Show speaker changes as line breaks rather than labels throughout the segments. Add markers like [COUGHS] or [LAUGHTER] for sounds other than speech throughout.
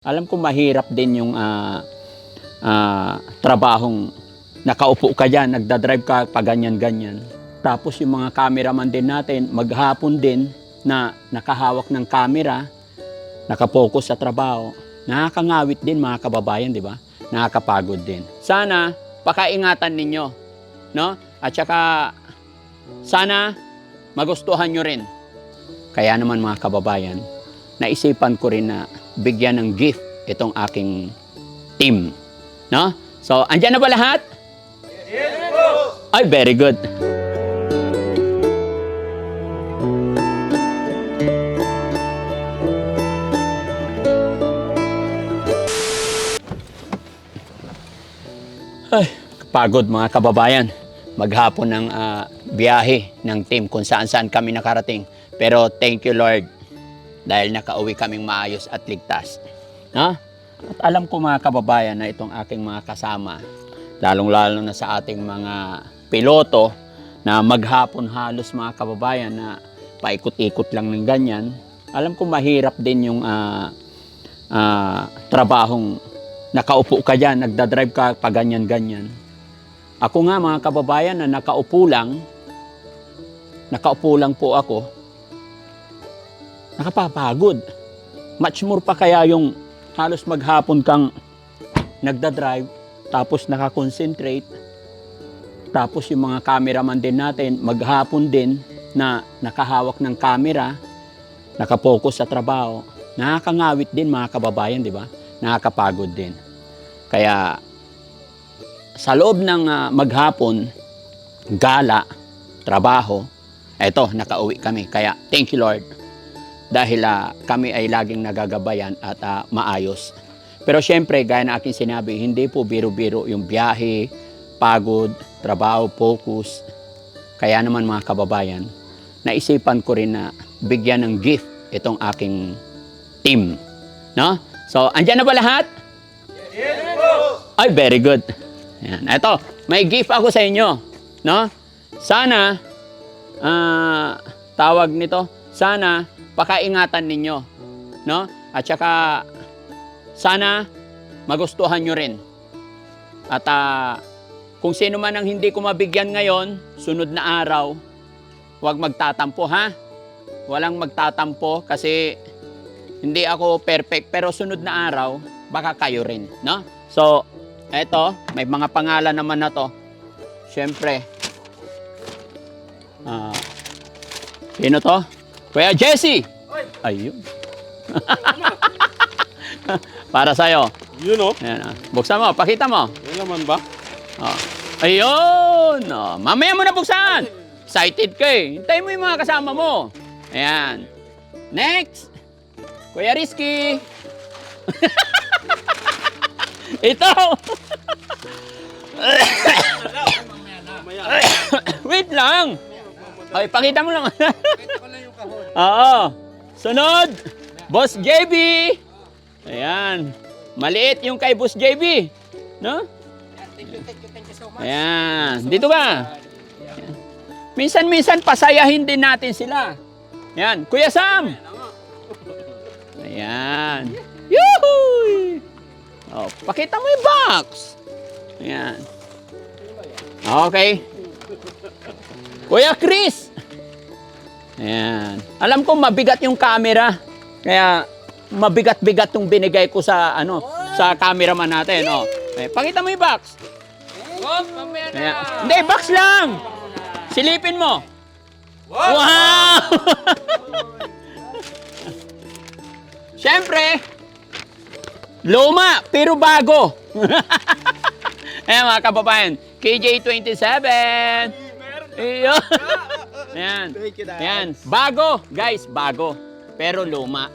Alam ko mahirap din yung ah, ah, trabahong nakaupo ka dyan, nagdadrive ka pa ganyan-ganyan. Tapos yung mga cameraman din natin, maghapon din na nakahawak ng camera, nakapokus sa trabaho. Nakakangawit din mga kababayan, di ba? Nakakapagod din. Sana pakaingatan ninyo, no? At saka sana magustuhan nyo rin. Kaya naman mga kababayan, naisipan ko rin na bigyan ng gift itong aking team. No? So, andyan na ba lahat? Yes, Ay, very good. Ay, pagod mga kababayan. Maghapon ng ah, biyahe ng team kung saan saan kami nakarating. Pero thank you Lord dahil nakauwi kaming maayos at ligtas. No? At alam ko mga kababayan na itong aking mga kasama, lalong-lalo na sa ating mga piloto na maghapon halos mga kababayan na paikot-ikot lang ng ganyan, alam ko mahirap din yung ah, ah, trabahong nakaupo ka dyan, nagdadrive ka pa ganyan-ganyan. Ako nga mga kababayan na nakaupo lang, nakaupo lang po ako, nakapapagod. Much more pa kaya yung halos maghapon kang nagdadrive, tapos nakakonsentrate, tapos yung mga cameraman din natin, maghapon din na nakahawak ng camera, nakapokus sa trabaho, nakakangawit din mga kababayan, di ba? Nakakapagod din. Kaya sa loob ng ah, maghapon, gala, trabaho, eto, nakauwi kami. Kaya thank you Lord dahil ah, kami ay laging nagagabayan at ah, maayos. Pero syempre, gaya na aking sinabi, hindi po biro-biro yung biyahe, pagod, trabaho, focus. Kaya naman mga kababayan, naisipan ko rin na bigyan ng gift itong aking team. No? So, andyan na ba lahat? Ay, very good. Yan. Ito, may gift ako sa inyo. No? Sana, ah, tawag nito, sana pakaingatan ninyo. No? At saka, sana magustuhan nyo rin. At ah, kung sino man ang hindi ko mabigyan ngayon, sunod na araw, huwag magtatampo ha. Walang magtatampo kasi hindi ako perfect pero sunod na araw, baka kayo rin, no? So, eto, may mga pangalan naman na to. Siyempre, ah, sino to? Kuya Jesse! Ayun. [LAUGHS] Para sa'yo.
Yun oh.
Ayan, ah. Buksan mo, pakita mo.
Yan naman ba?
Oh. Ayun! Oh, mamaya mo na buksan! Excited ka eh. Hintayin mo yung mga kasama mo. Ayan. Next! Kuya Rizky! [LAUGHS] Ito! [COUGHS] Wait lang! Ay, pakita mo lang. [LAUGHS] Oo. Sunod! Boss JB! Ayan. Maliit yung kay Boss JB. No? Ayan. Dito ba? Minsan-minsan pasayahin din natin sila. Ayan. Kuya Sam! Ayan. Yuhuy! Oh, pakita mo yung box. Ayan. Okay. Kuya Chris! Ayan. Alam ko mabigat yung camera. Kaya mabigat-bigat yung binigay ko sa ano sa cameraman natin. Oh. Eh, pakita mo yung box. Ayan. Hindi, box lang. Silipin mo. Wow! Siyempre, luma, pero bago. [LAUGHS] Ayan mga kababayan, KJ27. Iyo. [LAUGHS] Ayan. Ayan, bago, guys, bago. Pero luma.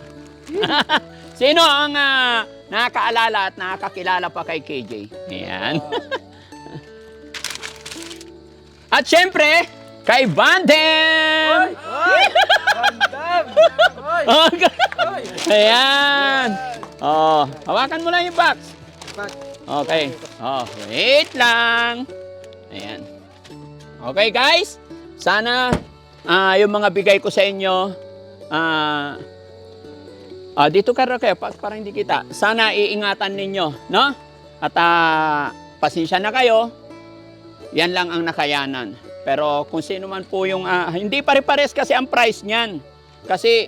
[LAUGHS] Sino ang ah, nakakaalala at nakakakilala pa kay KJ? Ayan. at syempre, kay Banden! [LAUGHS] Ayan. Oh, hawakan mo lang yung box. Okay. Oh, wait lang. Ayan. Okay, guys. Sana ah, yung mga bigay ko sa inyo, ah, Ah, dito kayo, pa- para hindi kita. Sana iingatan ninyo, no? At ah, pasensya na kayo. Yan lang ang nakayanan. Pero kung sino man po yung, ah, hindi pare-pares kasi ang price niyan. Kasi,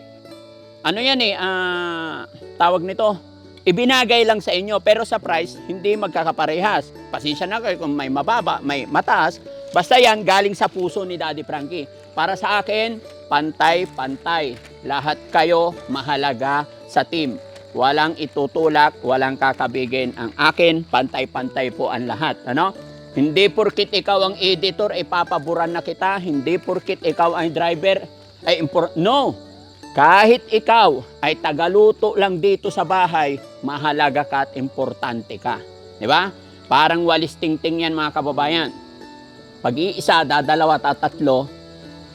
ano yan eh, ah, tawag nito, ibinagay lang sa inyo, pero sa price, hindi magkakaparehas. Pasensya na kayo kung may mababa, may mataas. Basta yan, galing sa puso ni Daddy Frankie. Para sa akin, pantay-pantay. Lahat kayo mahalaga sa team. Walang itutulak, walang kakabigin. Ang akin, pantay-pantay po ang lahat. Ano? Hindi porkit ikaw ang editor, ipapaboran na kita. Hindi porkit ikaw ang driver, ay impor... No! Kahit ikaw ay tagaluto lang dito sa bahay, mahalaga ka at importante ka. Di ba? Parang walis tingting yan mga kababayan. Pag iisa, dadalawa, tatatlo,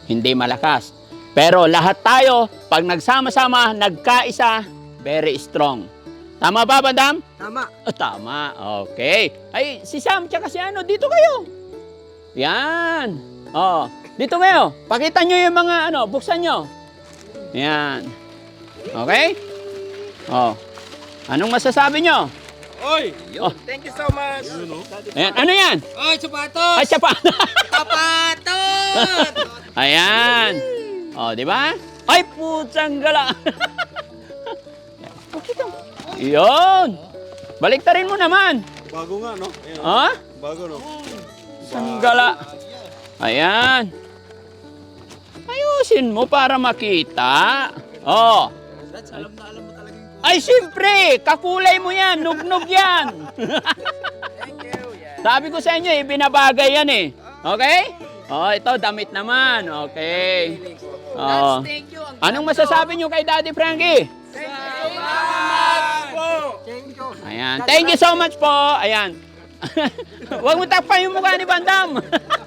hindi malakas. Pero lahat tayo, pag nagsama-sama, nagkaisa, very strong. Tama ba, Bandam?
Tama.
Oh, tama. Okay. Ay, si Sam tsaka si ano, dito kayo. Yan. Oh, dito kayo. Pakita nyo yung mga ano, buksan nyo. Yan. Okay? Oh. Anong masasabi nyo?
Oy!
Oh.
Thank you so much!
Ayan. Ano yan?
Oy, sapatos!
Ay, pa. [LAUGHS]
Sapatos!
Ayan. Oh, di ba? Ay, putsang gala. [LAUGHS] Yun. Baliktarin mo naman.
Bago nga, no? Ayan,
Ha?
bago, no?
Sanggala. Ayan. Ayusin mo para makita. Oh.
alam na alam mo talaga yung
Ay, siyempre, kakulay mo yan, nugnog yan.
Thank you. Yeah.
Sabi ko sa inyo, eh, binabagay yan eh. Okay? Oh, ito, damit naman. Okay. Oh.
Thank you. Ang
Anong masasabi nyo kay Daddy Frankie?
Thank you so much po! Thank you.
Ayan. Thank you so much po. Ayan. [LAUGHS] Huwag mo takpan yung mukha ni Bandam. [LAUGHS]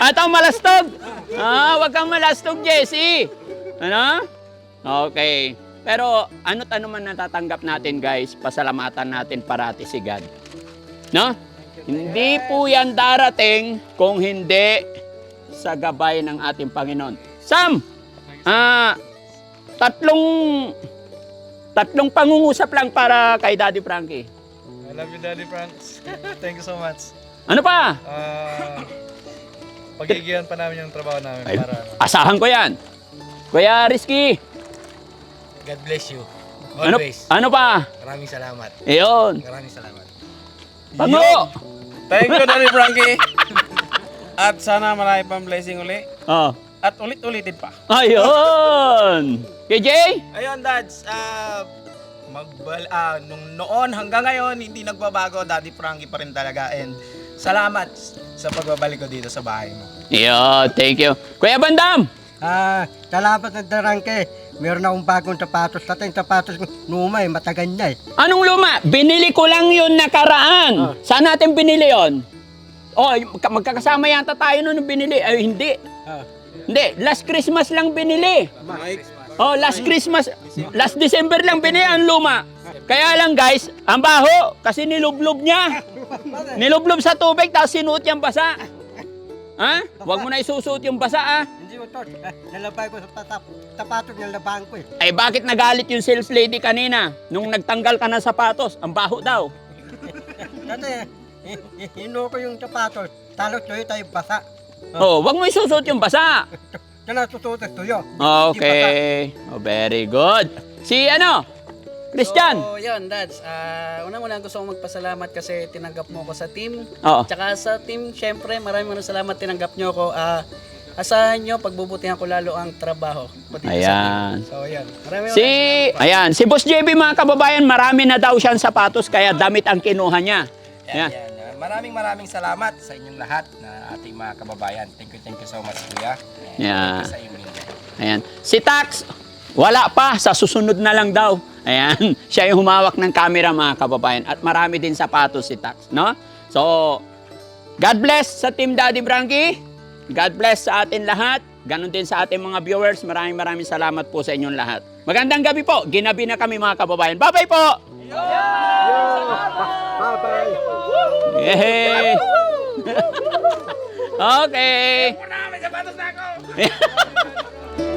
At ang malastog. Ah, wag kang malastog, Jesse. Ano? Okay. Pero ano't ano man natatanggap natin, guys, pasalamatan natin parati si God. No? Hindi po yan darating kung hindi sa gabay ng ating Panginoon. Sam! Ah, tatlong tatlong pangungusap lang para kay Daddy Frankie.
Love you, Daddy Franks. Thank you so much.
Ano pa?
Ah, pagigilan pa namin yung trabaho namin
Ay,
para
asahan ko yan. Kuya Rizky,
God bless you.
ano,
Always.
ano pa?
Maraming salamat.
Iyon.
Maraming salamat.
Pango!
Thank you, Daddy Frankie. At sana marami pang blessing uli.
Oh.
At ulit-ulitin pa.
Ayun! KJ?
Ayun, Dads. ah magbal ah, nung noon hanggang ngayon, hindi nagbabago. Daddy Frankie pa rin talaga. And salamat sa pagbabalik ko dito sa bahay mo.
Iyo, thank you. Kuya Bandam!
Ah, salamat ng darangke. Meron akong bagong sapatos. Sa ating sapatos ko, numa eh, matagal na eh.
Anong luma? Binili ko lang yun nakaraan. Saan natin binili yon? Oh, magka- magkakasama yata tayo nung binili. Ay, hindi.
Ah.
Hindi, last Christmas lang binili.
Mike,
Oh, last Christmas, last December lang binili ang luma. Kaya lang guys, ang baho kasi nilublob niya. Nilublob sa tubig tapos sinuot yung basa. Ha? Huwag mo na isusuot yung basa ah.
Hindi mo to. Eh, nalabay ko sa patap, sapatos, nalabahan ko eh.
Ay bakit nagalit yung sales lady kanina nung nagtanggal ka ng sapatos? Ang baho daw.
Dati, hino ko yung sapatos. Talos tuyo tayo basa.
Oh, wag mo isusuot yung basa. [LAUGHS]
Kaya susutas tuyo.
Okay. Oh, very good. Si ano? Christian.
So, yun, Dads. Ah, una-una gusto kong magpasalamat kasi tinanggap mo ko sa team.
Oo.
Tsaka sa team, syempre, maraming maraming salamat tinanggap nyo ko. Ah, asahan nyo, pagbubutihan ko lalo ang trabaho. dito sa team.
Ayan.
So, yun. Maraming
Si,
maraming salamat.
ayan, si Boss JB mga kababayan, marami na daw siyang sapatos kaya damit ang kinuha niya.
Yan,
Yan.
Maraming maraming salamat sa inyong lahat na ating mga kababayan. Thank you, thank you so much, Kuya. And
Yeah.
sa inyo.
Ayan. Si Tax, wala pa, sa susunod na lang daw. Ayan, [LAUGHS] siya yung humawak ng camera mga kababayan. At marami din sapatos si Tax, no? So, God bless sa Team Daddy Frankie. God bless sa atin lahat. Ganon din sa ating mga viewers. Maraming maraming salamat po sa inyong lahat. Magandang gabi po. Ginabi na kami mga kababayan. Bye-bye po!
Bye-bye.
Yay! [LAUGHS] Okay.
Una, may sapatos na ako! [LAUGHS]